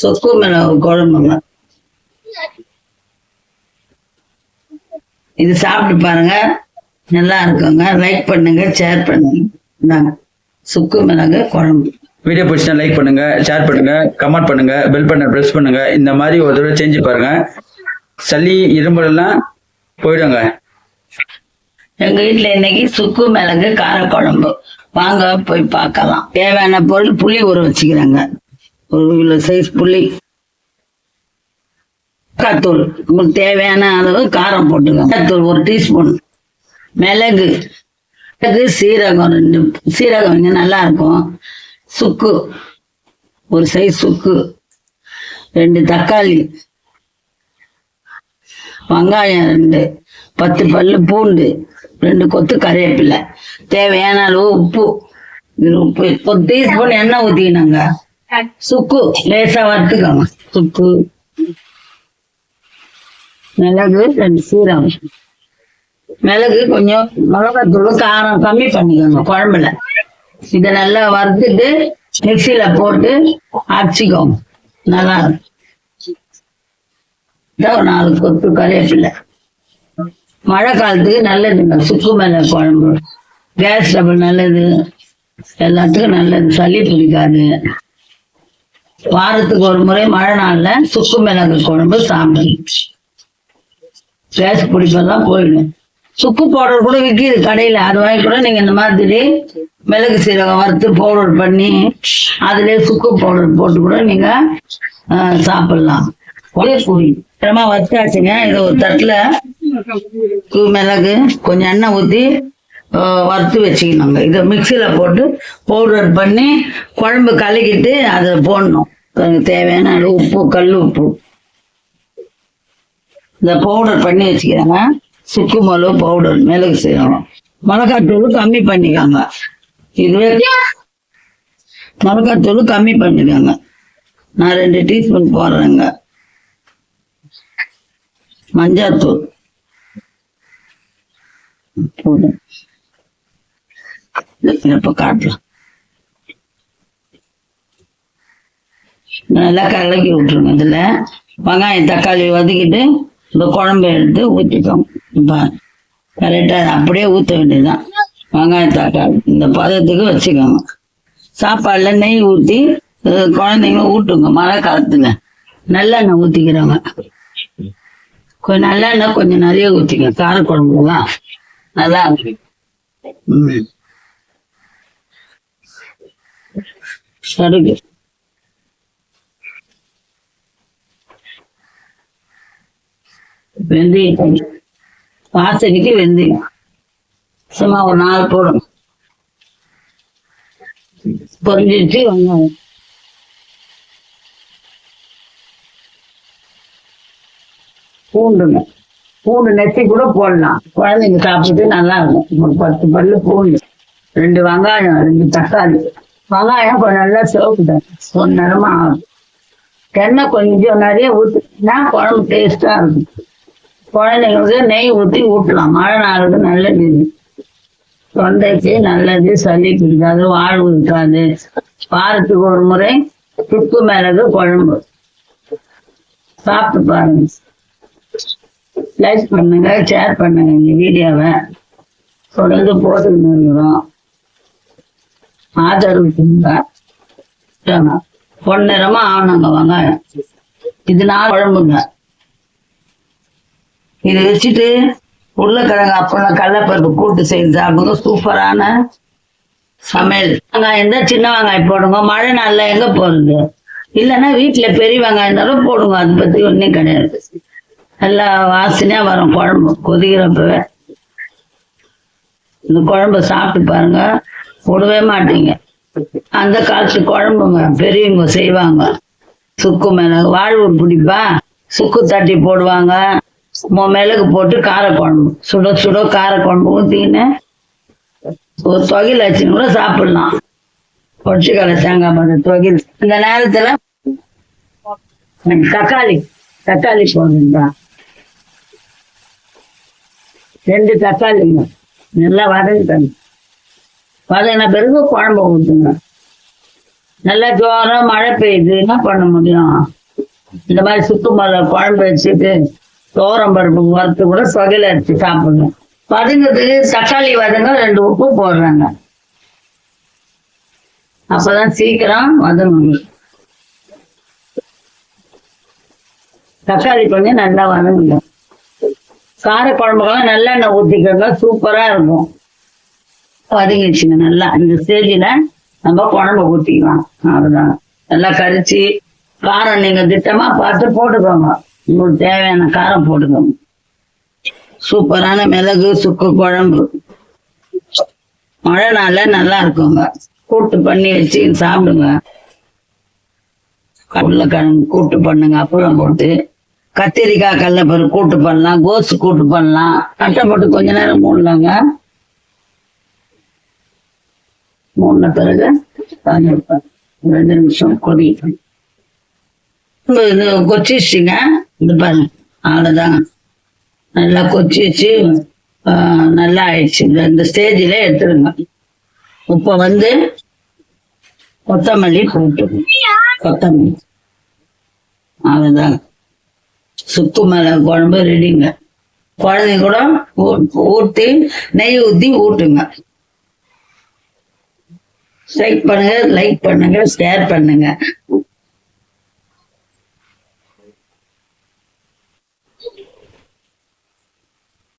சொக்கு மிளகு குழம்புங்க இது சாப்பிட்டு பாருங்க. நல்லா இருக்குங்க. லைக் பண்ணுங்க ஷேர் பண்ணுங்க. இந்தாங்க. சுக்கு மிளகு குழம்பு. வீடியோ பிடிச்சா லைக் பண்ணுங்க ஷேர் பண்ணுங்க கமெண்ட் பண்ணுங்க பெல் பட்டன் ப்ரெஸ் பண்ணுங்க. இந்த மாதிரி ஒரு தடவை செஞ்சு பாருங்க. சளி இருமல் எல்லாம் போயிடுங்க. எங்க வீட்டுல இன்னைக்கு சுக்கு மிளகு காரக்குழம்பு. வாங்க போய் பார்க்கலாம். தேவையான பொருள் புளி ஊற வச்சுக்கிறாங்க. ஒரு கிலோ சைஸ் புளி மிளகாத்தூள் உங்களுக்கு தேவையான அளவு காரம் போட்டுக்கோங்க. மிளகாத்தூள் ஒரு டீஸ்பூன் மிளகு. மிளகு சீரகம் ரெண்டு. சீரகம் இங்கே நல்லா இருக்கும். சுக்கு. ஒரு சைஸ் சுக்கு. ரெண்டு தக்காளி. வெங்காயம் ரெண்டு. பத்து பல்லு பூண்டு. ரெண்டு கொத்து கறிவேப்பிலை தேவையான அளவு உப்பு. உப்பு. ஒரு டீஸ்பூன் எண்ணெய் ஊற்றிக்கினாங்க சுக்கு. லேசா வறுத்துக்கோங்க. சுக்கு. மிளகு ரெண்டு சீரகம். மிளகு கொஞ்சம் மிளகாத்தூள் காரம் கம்மி பண்ணிக்கோங்க குழம்புல. இதை நல்லா வறுத்துட்டு மிக்சியில போட்டு அரைச்சிக்கோங்க. நல்லா இருக்கும். ஒரு நாலு கொத்து கருவேப்பில்லை மழை காலத்துக்கு நல்லதுங்க சுக்கு மேல குழம்பு. கேஸ் டபுள் நல்லது. எல்லாத்துக்கும் நல்லது. சளி பிடிக்காது. வாரத்துக்கு ஒரு முறை மழை நாள்ல சுக்கு மிளகு குழம்பு சாப்பிடணும் கேஸ் பிடிப்பதான் போயிடும். சுக்கு பவுடர் கூட விற்கிது கடையில. அது வாங்கி கூட நீங்க இந்த மாதிரி மிளகு சீரகம் வறுத்து பவுடர் பண்ணி அதுலயே சுக்கு பவுடர் போட்டு கூட நீங்க ஆஹ், சாப்பிடலாம். ஒரே வறுத்தாச்சுங்க அப்புறமா ஒரு தட்டுல. மிளகு கொஞ்சம் எண்ணெய் ஊத்தி வறுத்து வச்சுக்கணுங்க. இதை மிக்சியில் போட்டு பவுடர் பண்ணி குழம்பு கலக்கிட்டு அதை போடணும். அதுக்கு தேவையான உப்பு கல் உப்பு. இந்த பவுடர் பண்ணி வச்சுக்கிறாங்க. சுக்கு மிளகு பவுடர் மிளகு சீரகம். மிளகாத்தூள் கம்மி பண்ணிக்காங்க. இதுவே மிளகாத்தூள் கம்மி பண்ணிக்கோங்க. நான் ரெண்டு டீஸ்பூன் போடுறேங்க. மஞ்சாத்தூள். போதும். இப்ப காட்டலாம் நல்லா கலக்கி விட்டுருங்க இதில். வெங்காயம் தக்காளி வதக்கிட்டு இந்த குழம்பு எடுத்து ஊற்றிக்கோங்க கரெக்டா அப்படியே ஊற்ற வேண்டியதுதான். வெங்காயம் தக்காளி இந்த பதத்துக்கு வச்சுக்கோங்க. சாப்பாடுல நெய் ஊற்றி குழந்தைங்க ஊட்டுங்க மழை காலத்துல. நல்லெண்ணெய் ஊற்றிக்கிறவங்க கொஞ்சம் நல்லெண்ணெய் கொஞ்சம் நிறைய ஊற்றிங்க காரக்குழம்புலாம் நல்லா இருக்கு ம். சருகு. வெந்தயம் கொஞ்சம். வாசனைக்கு வெந்தயம். சும்மா ஒரு நாலு போடும் பொரிஞ்சிச்சு வெங்காயம் பூண்டுங்க. பூண்டு நெத்தி கூட போடலாம். குழந்தைங்க சாப்பிட்டு நல்லா இருக்கும். ஒரு பத்து பல்லு பூண்டு. ரெண்டு வெங்காயம் ரெண்டு தக்காளி. வெங்காயம் கொஞ்சம் நல்லா சிவப்புட்டேன் ஒரு நேரமா ஆகும் எண்ணெய் கொஞ்சம் நிறைய ஊற்றினா குழம்பு டேஸ்டா இருக்கும். குழந்தைங்களுக்கு நெய் ஊற்றி ஊட்டலாம். மழை நாளுக்கு நல்லது இது. தொண்டைக்கு நல்லது சளி பிடிக்காது வாழ்வு இருக்காது. வாரத்துக்கு ஒரு முறை துப்பு மிளகு குழம்பு. சாப்பிட்டு பாருங்க. லைக் பண்ணுங்க ஷேர் பண்ணுங்க இந்த வீடியோவை. தொடர்ந்து போட்டுக்கிட்டு இருக்கிறோம். ஆதரவு கொடுங்க. பொன்னிறமா ஆகணுங்க வாங்க இது நான் குழம்புங்க. இதை வச்சுட்டு உருளைக்கிழங்கு அப்பளம் கடலப்பருப்பு கூட்டு செய்து சாப்பிடுங்க. சூப்பரான சமையல். வெங்காயம் தான் சின்ன வெங்காயம் போடுங்க. மழை நாள்ல எங்க போறது? இல்லைன்னா வீட்டுல பெரிய வெங்காயம் இருந்தாலும் போடுங்க. அதை பத்தி ஒன்றும் கிடையாது. நல்லா வாசனையா வரும் குழம்பு. கொதிக்கிறப்பவே. இந்த குழம்பு சாப்பிட்டு பாருங்க. விடவே மாட்டீங்க. அந்த காலத்து குழம்புங்க பெரியவங்க செய்வாங்க. சுக்கு மிளகு வாழ்வு பிடிப்பா? சுக்கு தட்டி போடுவாங்க. மிளகு போட்டு காரக்குழம்பு. சுட சுட காரக்குழம்பு ஊற்றிக்கின்னு ஒரு தொகையில் வச்சுன்னு கூட சாப்பிடலாம். பொடிச்சுக்கலை தேங்காய் மரம் தொகையில் இந்த நேரத்தில் தக்காளி தக்காளி போடுங்களா ரெண்டு தக்காளிங்க. நல்லா வதங்கிட்டாங்க வதங்கின பிறகு குழம்பு ஊற்றுங்க நல்லா ஜோரம் மழை பெய்யுது என்ன பண்ண முடியும்? இந்த மாதிரி சுக்கு மலை குழம்பு வச்சுட்டு தோரம் பருப்பு வறுத்து கூட சுகையில அடிச்சு சாப்பிடுங்க. வதங்கிறதுக்கு தக்காளி வதங்க ரெண்டு உப்பு போடுறாங்க. அப்பதான் சீக்கிரம் வதங்கணும். தக்காளி கொஞ்சம் நல்லா வதங்குங்க. கார குழம்புக்கெல்லாம் நல்லெண்ணெய் ஊற்றிக்கிறதா சூப்பரா இருக்கும். வதங்கிடுச்சுங்க நல்லா. இந்த ஸ்டேஜில் நம்ம குழம்பு ஊற்றிக்கலாம் அவ்வளோதான் நல்லா கரிச்சு காரம் நீங்கள் திட்டமாக பார்த்து போட்டுக்கோங்க. உங்களுக்கு தேவையான காரம் போட்டுக்கோங்க. சூப்பரான மிளகு சுக்கு குழம்பு. மழை நாள்ல நல்லா இருக்குங்க. கூட்டு பண்ணி வச்சு சாப்பிடுங்க. கடலைக்கிழங்கு கூட்டு பண்ணுங்க அப்புறம் போட்டு. கத்திரிக்காய் கடலப்பருப்பு கூட்டு பண்ணலாம் கோசு கூட்டு பண்ணலாம். கட்டை போட்டு கொஞ்ச நேரம் மூடலாங்க. மூணு பிறகு ரெண்டு நிமிஷம் கொதி. இப்ப இது கொச்சிச்சிங்க இது பாருங்க. அவ்வளோதாங்க நல்லா கொச்சி வச்சு நல்லா ஆயிடுச்சு. இந்த இந்த ஸ்டேஜில் எடுத்துருங்க இப்போ வந்து கொத்தமல்லி கூப்பிட்டு கொத்தமல்லி. அவ்வளோதாங்க சுக்கு மேலே குழம்பு ரெடிங்க குழந்தைங்க கூட ஊ- ஊற்றி நெய் ஊற்றி ஊட்டுங்க. லைக் பண்ணுங்க லைக் பண்ணுங்க ஷேர் பண்ணுங்க.